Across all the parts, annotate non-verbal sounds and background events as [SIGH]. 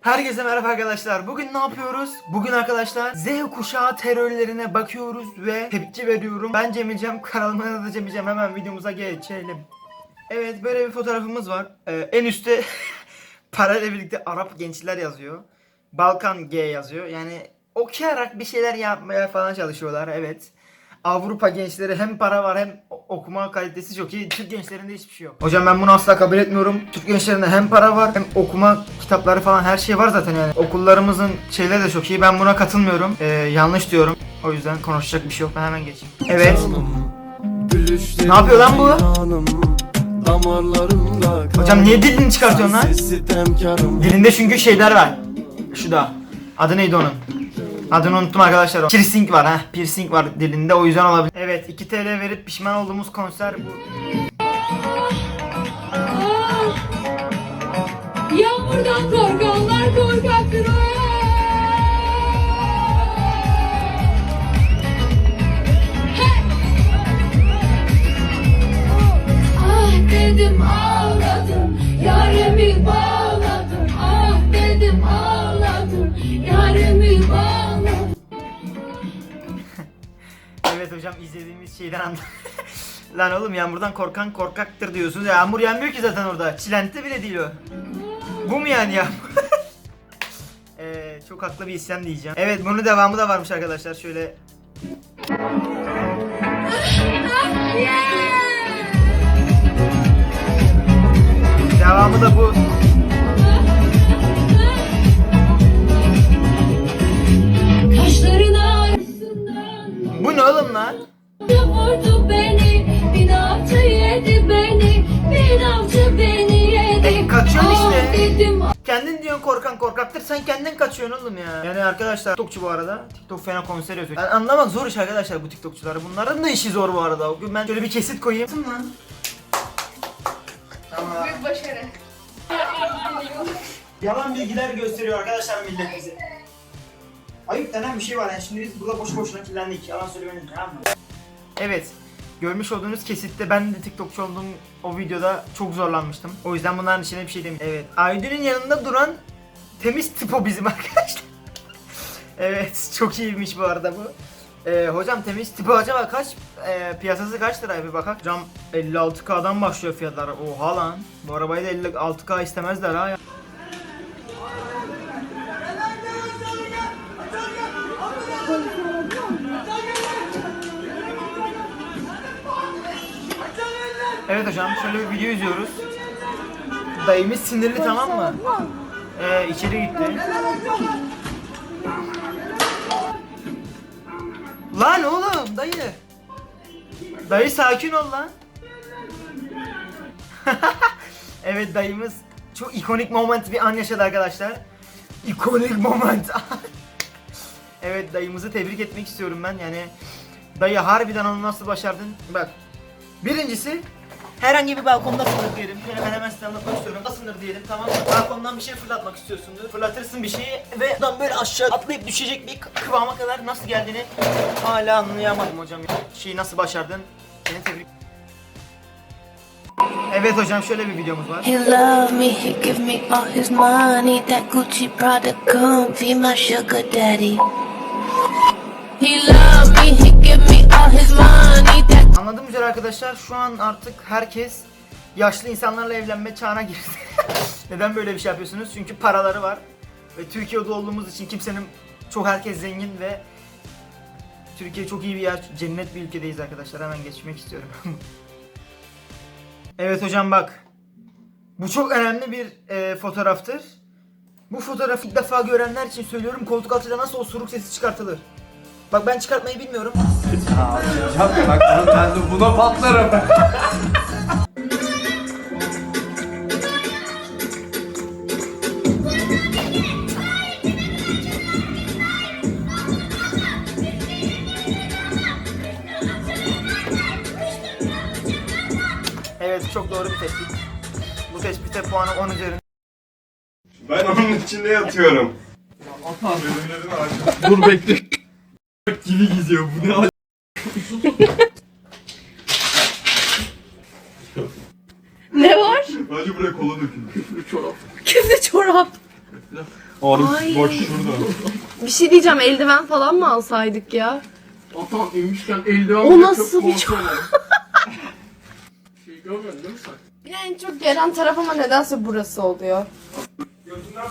Herkese merhaba arkadaşlar. Bugün ne yapıyoruz? Bugün arkadaşlar Z kuşağı terörlerine bakıyoruz ve tepki veriyorum. Ben Cemilcem, kanalıma da Cemilcem. Hemen videomuza geçelim. Evet böyle bir fotoğrafımız var. Ee, en üstte [LAUGHS] parayla birlikte Arap gençler yazıyor. Balkan G yazıyor. Yani okuyarak bir şeyler yapmaya falan çalışıyorlar. Evet. Avrupa gençleri hem para var hem okuma kalitesi çok iyi. Türk gençlerinde hiçbir şey yok. Hocam ben bunu asla kabul etmiyorum. Türk gençlerinde hem para var hem okuma kitapları falan her şey var zaten yani. Okullarımızın şeyleri de çok iyi. Ben buna katılmıyorum. Ee, yanlış diyorum. O yüzden konuşacak bir şey yok. Ben hemen geçeyim. Evet. Ne yapıyor lan bu? Hocam niye dilini çıkartıyorsun lan? Dilinde çünkü şeyler var. Şu da. Adı neydi onun? Adını unuttum arkadaşlar. Piercing var ha. Piercing var dilinde o yüzden olabilir. Evet 2 TL verip pişman olduğumuz konser bu. Yağmurdan izlediğimiz şeyden anladım. [LAUGHS] Lan oğlum yağmurdan korkan korkaktır diyorsunuz. Yağmur yağmıyor ki zaten orada. Çilenti bile değil o. Bu mu yani yağmur? [LAUGHS] Ee, çok haklı bir isyan diyeceğim. Evet bunun devamı da varmış arkadaşlar. Şöyle devamı da bu. Korkan korkaktır sen kendin kaçıyorsun oğlum ya. Yani arkadaşlar TikTokçu bu arada. TikTok fena konser yapıyor. Yani anlamak zor iş arkadaşlar bu TikTokçuları. Bunların da işi zor bu arada. Bugün ben şöyle bir kesit koyayım. Tamam. Büyük başarı. Yalan bilgiler gösteriyor arkadaşlar millet bize. Ayıp denen bir şey var yani şimdi biz burada boş boşuna kirlendik. Yalan söylemenin tamam mı? Evet. Görmüş olduğunuz kesitte ben de TikTokçu olduğum o videoda çok zorlanmıştım. O yüzden bunların içine bir şey demeyeyim. Evet. Aydın'ın yanında duran temiz tipo bizim arkadaşlar. [LAUGHS] evet. Çok iyiymiş bu arada bu. Ee, hocam temiz tipo acaba kaç e, piyasası kaç lira bir bakak. Hocam 56k'dan başlıyor fiyatlar. Oha lan. Bu arabayı da 56k istemezler ha. Evet hocam şöyle bir video izliyoruz. Dayımız sinirli tamam mı? Ee, içeri gitti. Lan oğlum dayı. Dayı sakin ol lan. [LAUGHS] evet dayımız çok ikonik moment bir an yaşadı arkadaşlar. İkonik moment. [LAUGHS] evet dayımızı tebrik etmek istiyorum ben yani. Dayı harbiden onu nasıl başardın? Bak. Birincisi herhangi bir balkonda sınır diyelim. Şöyle ben hemen size anlatmak istiyorum. Da sınır diyelim tamam mı? Balkondan bir şey fırlatmak istiyorsundur. Fırlatırsın bir şeyi ve adam böyle aşağı atlayıp düşecek bir kı- kıvama kadar nasıl geldiğini hala anlayamadım hocam. Şeyi nasıl başardın? Seni tebrik Evet hocam şöyle bir videomuz var. He love me, he give me all his money. That Gucci Prada comfy, my sugar daddy. He love me, he give me all his money. Anladığım üzere arkadaşlar şu an artık herkes yaşlı insanlarla evlenme çağına girdi. [LAUGHS] Neden böyle bir şey yapıyorsunuz? Çünkü paraları var. Ve Türkiye'de olduğumuz için kimsenin çok herkes zengin ve Türkiye çok iyi bir yer. Cennet bir ülkedeyiz arkadaşlar. Hemen geçmek istiyorum. [LAUGHS] evet hocam bak. Bu çok önemli bir e, fotoğraftır. Bu fotoğrafı ilk defa görenler için söylüyorum koltuk altında nasıl osuruk sesi çıkartılır. Bak ben çıkartmayı bilmiyorum. Yapma bak bunu ben de buna patlarım. Evet çok doğru bir tespit. Bu tespite puanı 10 üzerinden. Ben onun içinde yatıyorum. Dur bekle. [LAUGHS] Gibi gidiyor bu ne Ne var? Hacı buraya kola dökülmüş. Küflü çorap. Oğlum Ay. boş şurada. Bir şey diyeceğim eldiven falan mı alsaydık ya? Atam inmişken eldiven O nasıl bir korkunç. [LAUGHS] Şey görmedin değil mi sen? En çok gelen taraf ama nedense burası oluyor. Gözünden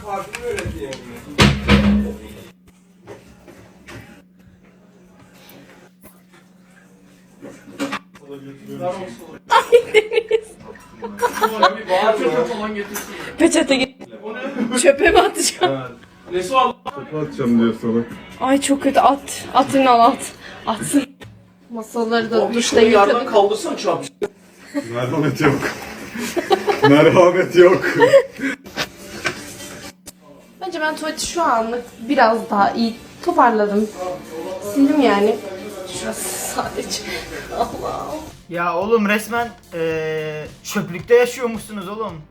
parfüm öğreteyim. Afiyet falan getirsin. Peçete git. Çöpe mi atacağım? Nesi var? atacağım diyor sana. Ay çok kötü at. Atın al at. Atsın. Masaları da duşta yerden yıkadık. kaldırsana çabuk. Merhamet yok. Merhamet yok. Bence ben tuvaleti şu anlık biraz daha iyi toparladım. Sildim yani. Sadece. Allah'ım. Ya oğlum resmen eee çöplükte yaşıyormuşsunuz oğlum.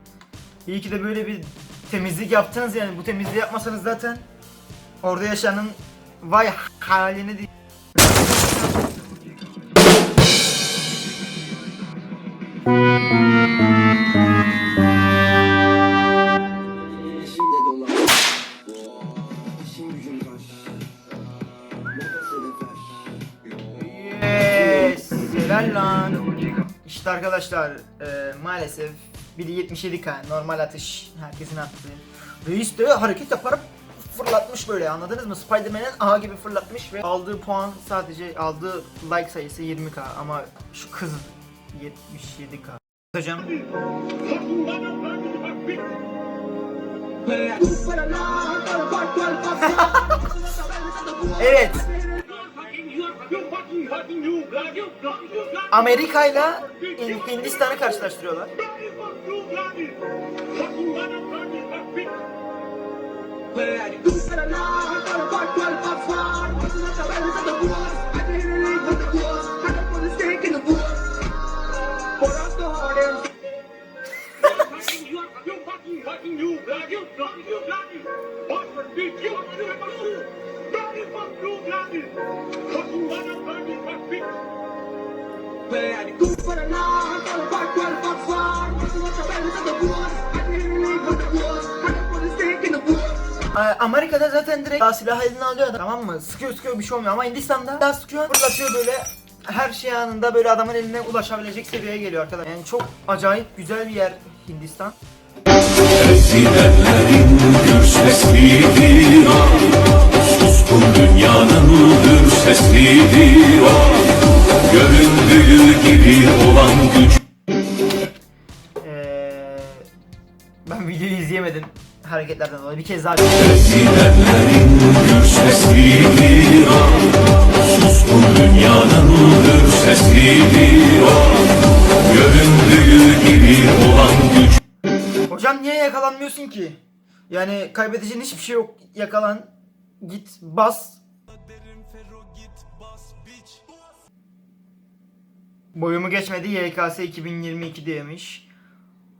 İyi ki de böyle bir temizlik yaptınız yani. Bu temizliği yapmasanız zaten orada yaşayanın vay halini arkadaşlar e, maalesef biri 77k normal atış herkesin attığı. Reis de hareket yaparak fırlatmış böyle anladınız mı? Spiderman'in A gibi fırlatmış ve aldığı puan sadece aldığı like sayısı 20k ama şu kız 77k. Hocam [LAUGHS] Evet. Amerika ile Hin- Hindistan'ı karşılaştırıyorlar. [LAUGHS] Ee, Amerika'da zaten direkt daha silah eline alıyor adam tamam mı? Sıkıyor sıkıyor bir şey olmuyor ama Hindistan'da daha sıkıyor fırlatıyor böyle her şey anında böyle adamın eline ulaşabilecek seviyeye geliyor arkadaşlar. Yani çok acayip güzel bir yer Hindistan. Ezilenlerin gür Suskun dünyanın gür seslidir Göründüğü gibi olan Ee, ben videoyu izleyemedim hareketlerden dolayı bir kez daha Ezilenlerin gür seslidir o Suskun dünyanın gür seslidir o Göründüğü gibi olan güç Hocam niye yakalanmıyorsun ki? Yani kaybedeceğin hiçbir şey yok. Yakalan. Git bas. Boyumu geçmedi YKS 2022 demiş.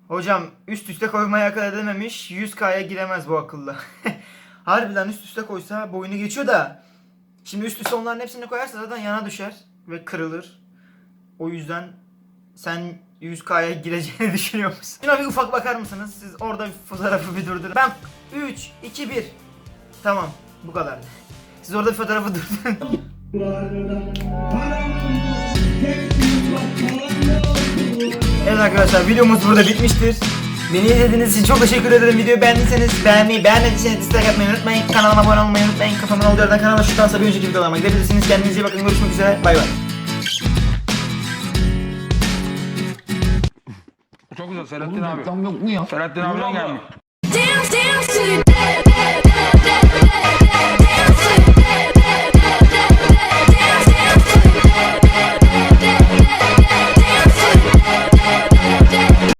Hocam üst üste koymaya akıl edememiş. 100K'ya giremez bu akıllı. [LAUGHS] Harbiden üst üste koysa boyunu geçiyor da. Şimdi üst üste onların hepsini koyarsa zaten yana düşer ve kırılır. O yüzden sen 100K'ya gireceğini [LAUGHS] düşünüyor musun? Şuna bir ufak bakar mısınız? Siz orada bir fotoğrafı bir durdurun. Ben 3, 2, 1. Tamam bu kadar. Siz orada bir fotoğrafı durdurun. [LAUGHS] Evet arkadaşlar videomuz burada bitmiştir. Beni izlediğiniz için çok teşekkür ederim. Videoyu beğendiyseniz beğenmeyi, beğenmediyseniz dislike atmayı unutmayın. Kanalıma abone olmayı unutmayın. Kafamın olduğu yerden kanala şuradan bir önceki videolarıma gidebilirsiniz. Kendinize iyi bakın. Görüşmek üzere. Bay bay. Çok güzel Selahattin abi. Reklam yok mu ya? Selahattin abiden gelmiş.